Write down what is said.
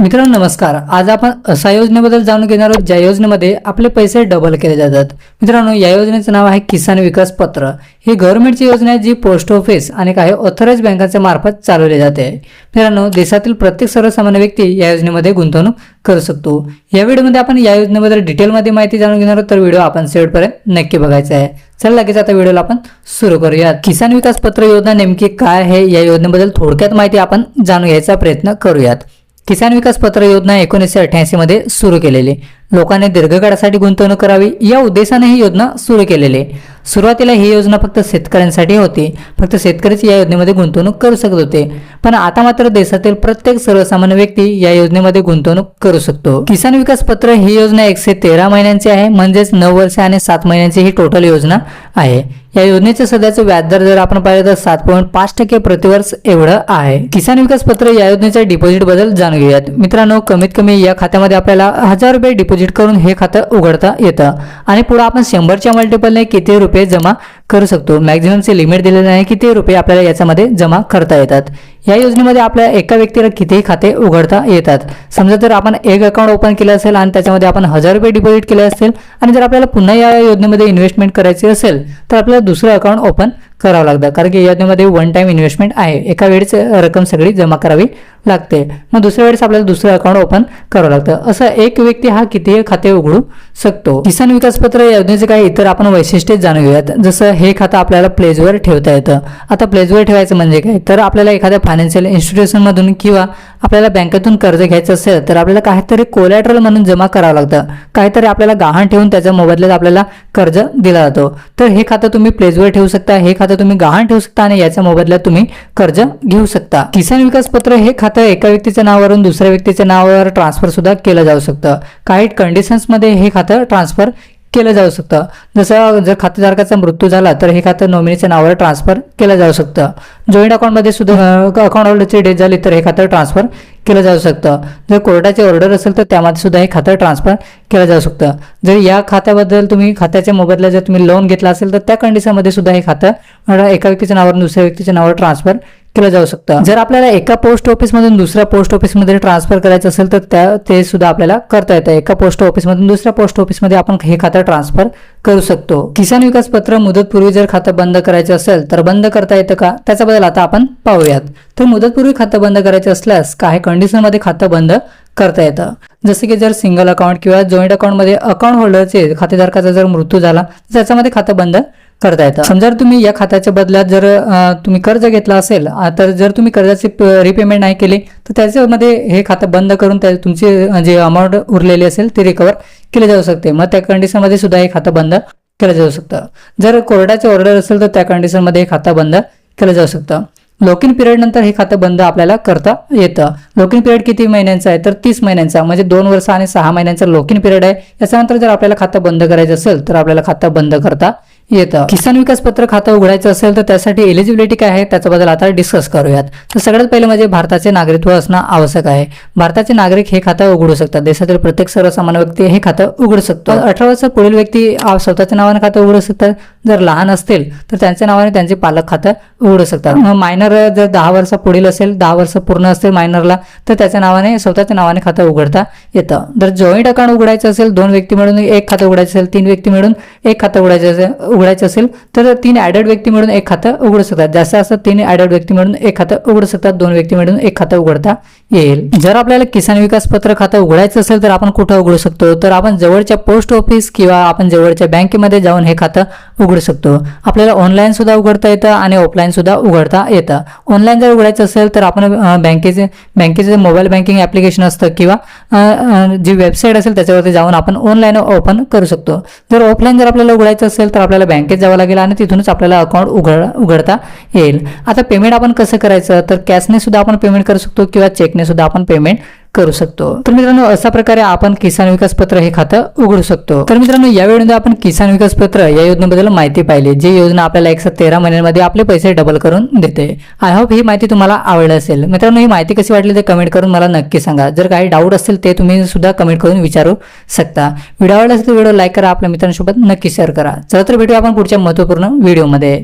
मित्रांनो नमस्कार. आज आपण असा योजनेबद्दल जाणून घेणार आहोत ज्या योजनेमध्ये आपले पैसे डबल केले जातात. मित्रांनो या योजनेचं नाव आहे किसान विकास पत्र. ही गव्हर्नमेंटची योजना आहे जी पोस्ट ऑफिस आणि काही ऑथराइज बँकांच्या मार्फत चालवली जाते. मित्रांनो देशातील प्रत्येक सर्वसामान्य व्यक्ती या योजनेमध्ये गुंतवणूक करू शकतो. या व्हिडिओमध्ये आपण या योजनेबद्दल डिटेलमध्ये माहिती जाणून घेणार आहोत तर व्हिडिओ आपण शेवटपर्यंत नक्की बघायचा आहे. चल लगेच आता व्हिडिओला आपण सुरू करूयात. किसान विकास पत्र योजना नेमकी काय आहे या योजनेबद्दल थोडक्यात माहिती आपण जाणून घ्यायचा प्रयत्न करूयात. किसान विकास पत्र योजना एकोणीसशे अठ्ठ्याऐंशी मध्ये सुरू केलेली. लोकांनी दीर्घकाळासाठी गुंतवणूक करावी या उद्देशाने ही योजना सुरू केलेली सुरुवातीला ही योजना फक्त शेतकऱ्यांसाठी होती. फक्त शेतकरीच या योजनेमध्ये गुंतवणूक करू शकत होते. पण आता मात्र देशातील प्रत्येक सर्वसामान्य व्यक्ती या योजनेमध्ये गुंतवणूक करू शकतो. किसान विकास पत्र ही योजना एकशे तेरा महिन्यांची आहे. म्हणजेच नऊ वर्ष आणि सात महिन्यांची ही टोटल योजना आहे. या योजनेचे सध्याचं व्याजदर जर आपण पाहिलं तर सात पॉईंट पाच टक्के प्रतिवर्ष एवढं आहे. किसान विकास पत्र या योजनेच्या डिपॉझिटबद्दल जाणून घेऊयात. मित्रांनो कमीत कमी या खात्यामध्ये आपल्याला हजार रुपये डिपॉझिट करून हे खातं उघडता येतं. आणि पुढे आपण शंभरच्या मल्टिपलने किती रुपये जमा करू शकतो? मॅक्झिममचे लिमिट दिलेले आहे किती रुपये आपल्याला याच्यामध्ये जमा करता येतात? या योजनेमध्ये आपल्या एका व्यक्तीला कितीही खाते उघडता येतात. समजा जर आपण एक अकाउंट ओपन केलं असेल आणि त्याच्यामध्ये आपण हजार रुपये डिपॉझिट केले असेल आणि जर आपल्याला पुन्हा या योजनेमध्ये इन्व्हेस्टमेंट करायची असेल तर आपल्याला दुसरं अकाउंट ओपन करावं लागतं. कारण की योजनेमध्ये वन टाइम इन्व्हेस्टमेंट आहे. एका वेळेस रक्कम सगळी जमा करावी लागते. मग दुसऱ्या वेळेस आपल्याला दुसरं अकाउंट ओपन करावं लागतं. असं एक व्यक्ती हा कितीही खाते उघडू शकतो. किसान विकास पत्र योजनेचे काही इतर आपण वैशिष्ट्ये जाणून घेऊयात जसं हे खातं आपल्याला प्लेजवर ठेवता येतं. आता प्लेजवर ठेवायचं म्हणजे काय? तर आपल्याला एखाद्या फायनान्शियल इन्स्टिट्यूशनमधून किंवा आपल्याला बँकेतून कर्ज घ्यायचं असेल तर आपल्याला काहीतरी कोलॅटरल म्हणून जमा करावं लागतं. काहीतरी आपल्याला गहाण ठेवून त्याच्या मोबदल्यात आपल्याला कर्ज दिला जातो. तर हे खातं तुम्ही प्लेजवर ठेवू शकता. हे खातं तुम्ही गहाण ठेवू शकता आणि याच्या मोबदल्यात तुम्ही कर्ज घेऊ शकता. किसान विकास पत्र हे खातं एका व्यक्तीच्या नावावरून दुसऱ्या व्यक्तीच्या नावावर ट्रान्सफर सुद्धा केलं जाऊ शकतं. काही कंडिशन्समध्ये हे खातं ट्रान्सफर केलं जाऊ शकतं. जसं जर खातेधारकाचा मृत्यू झाला तर हे खातं नॉमिनीच्या नावावर ट्रान्सफर केलं जाऊ शकतं. जॉईंट अकाउंटमध्ये सुद्धा अकाउंट होल्डरची डेथ झाली तर हे खातं ट्रान्सफर केलं जाऊ शकतं. जर कोर्टाचे ऑर्डर असेल तर त्यामध्ये सुद्धा हे खातं ट्रान्सफर केलं जाऊ शकतं. जर या खात्याबद्दल तुम्ही खात्याच्या मोबदल्यात जर तुम्ही लोन घेतला असेल तर त्या कंडिशनमध्ये सुद्धा हे खातं एका व्यक्तीच्या नावावर दुसऱ्या व्यक्तीच्या नावावर ट्रान्सफर केलं जाऊ शकतं. जर आपल्याला एका पोस्ट ऑफिसमधून दुसऱ्या पोस्ट ऑफिसमध्ये ट्रान्सफर करायचं असेल तर त्या ते सुद्धा आपल्याला करता येतं. एका पोस्ट ऑफिसमधून दुसऱ्या पोस्ट ऑफिसमध्ये आपण हे खातं ट्रान्सफर करू शकतो. किसान विकास पत्र मुदतपूर्वी जर खातं बंद करायचं असेल तर बंद करता येतं का? त्याच्याबद्दल आता आपण पाहूयात. तर मुदतपूर्वी खातं बंद करायचं असल्यास काही कंडिशनमध्ये खातं बंद करता येतं. जसं की जर सिंगल अकाउंट किंवा जॉईंट अकाउंटमध्ये अकाउंट होल्डरचे खातेधारकाचा जर मृत्यू झाला तर त्याच्यामध्ये खातं बंद करता येतं. समजा तुम्ही या खात्याच्या बदल्यात जर तुम्ही कर्ज घेतला असेल तर जर तुम्ही कर्जाची रिपेमेंट नाही केली तर त्याच्यामध्ये हे खातं बंद करून त्या तुमची जे अमाऊंट उरलेली असेल ती रिकवर केली जाऊ शकते. मग त्या कंडिशनमध्ये सुद्धा हे खातं बंद केलं जाऊ शकतं. जर कोर्टाचे ऑर्डर असेल तर त्या कंडिशनमध्ये हे खातं बंद केलं जाऊ शकतं. लॉकिन पिरियड नंतर हे खातं बंद आपल्याला करता येतं. लॉकिन पिरियड किती महिन्यांचा आहे तर तीस महिन्यांचा म्हणजे दोन वर्ष आणि सहा महिन्यांचा लॉकिन पिरियड आहे. याच्यानंतर जर आपल्याला खातं बंद करायचं असेल तर आपल्याला खातं बंद करता येतं. किसान विकास पत्र खातं उघडायचं असेल तर त्यासाठी एलिजिबिलिटी काय आहे त्याच्याबद्दल आता डिस्कस करूयात. तर सगळ्यात पहिलं म्हणजे भारताचे नागरिकत्व असणं आवश्यक आहे. भारताचे नागरिक हे खातं उघडू शकतात. देशातील प्रत्येक सर्वसामान्य व्यक्ती हे खातं उघडू शकतो. अठरा वर्ष पुढील व्यक्ती स्वतःच्या नावाने खातं उघडू शकतात. जर लहान असतील तर त्यांच्या नावाने त्यांचे पालक खातं उघडू शकतात. मायनर जर दहा वर्ष पुढील असेल दहा वर्ष पूर्ण असतील मायनरला तर त्याच्या नावाने स्वतःच्या नावाने खातं उघडता येतं. जर जॉईंट अकाउंट उघडायचं असेल दोन व्यक्ती मिळून एक खातं उघडायचं असेल तीन व्यक्ती मिळून एक खातं उघडायचं असेल उघडायचं असेल तर तीन ॲडेड व्यक्ती मिळून एक खातं उघडू शकतात. जास्त असं तीन ॲडेड व्यक्ती मिळून एक खातं उघडू शकतात. दोन व्यक्ती मिळून एक खातं उघडता येईल. जर आपल्याला किसान विकास पत्र खातं उघडायचं असेल तर आपण कुठं उघडू शकतो? तर आपण जवळच्या पोस्ट ऑफिस किंवा आपण जवळच्या बँकेमध्ये जाऊन हे खातं उघडू शकतो. आपल्याला ऑनलाईन सुद्धा उघडता येतं आणि ऑफलाईन सुद्धा उघडता येतं. ऑनलाईन जर उघडायचं असेल तर आपण बँकेचे बँकेचे मोबाईल बँकिंग ॲप्लिकेशन असतं किंवा जी वेबसाईट असेल त्याच्यावरती जाऊन आपण ऑनलाईन ओपन करू शकतो. जर ऑफलाईन जर आपल्याला उघडायचं असेल तर आपल्याला बँकेत जावं लागेल आणि तिथूनच आपल्याला अकाउंट उघड उघडता येईल. आता पेमेंट आपण कसं करायचं? तर कॅशने सुद्धा आपण पेमेंट करू शकतो किंवा चेकने सुद्धा आपण पेमेंट करू शकतो. तर मित्रांनो अशा प्रकारे आपण किसान विकास पत्र हे खातं उघडू शकतो. तर मित्रांनो या आपण किसान विकास पत्र या योजनेबद्दल माहिती पाहिली जी योजना आपल्याला एकशे तेरा महिन्यांमध्ये आपले पैसे डबल करून देते. आय होप ही माहिती तुम्हाला आवडली असेल. मित्रांनो ही माहिती कशी वाटली ते कमेंट करून मला नक्की सांगा. जर काही डाऊट असेल ते तुम्ही सुद्धा कमेंट करून विचारू शकता. व्हिडिओ आवडला असेल तर व्हिडिओ लाईक करा आपल्या मित्रांसोबत नक्की शेअर करा. चला तर भेटूया आपण पुढच्या महत्त्वपूर्ण व्हिडिओमध्ये.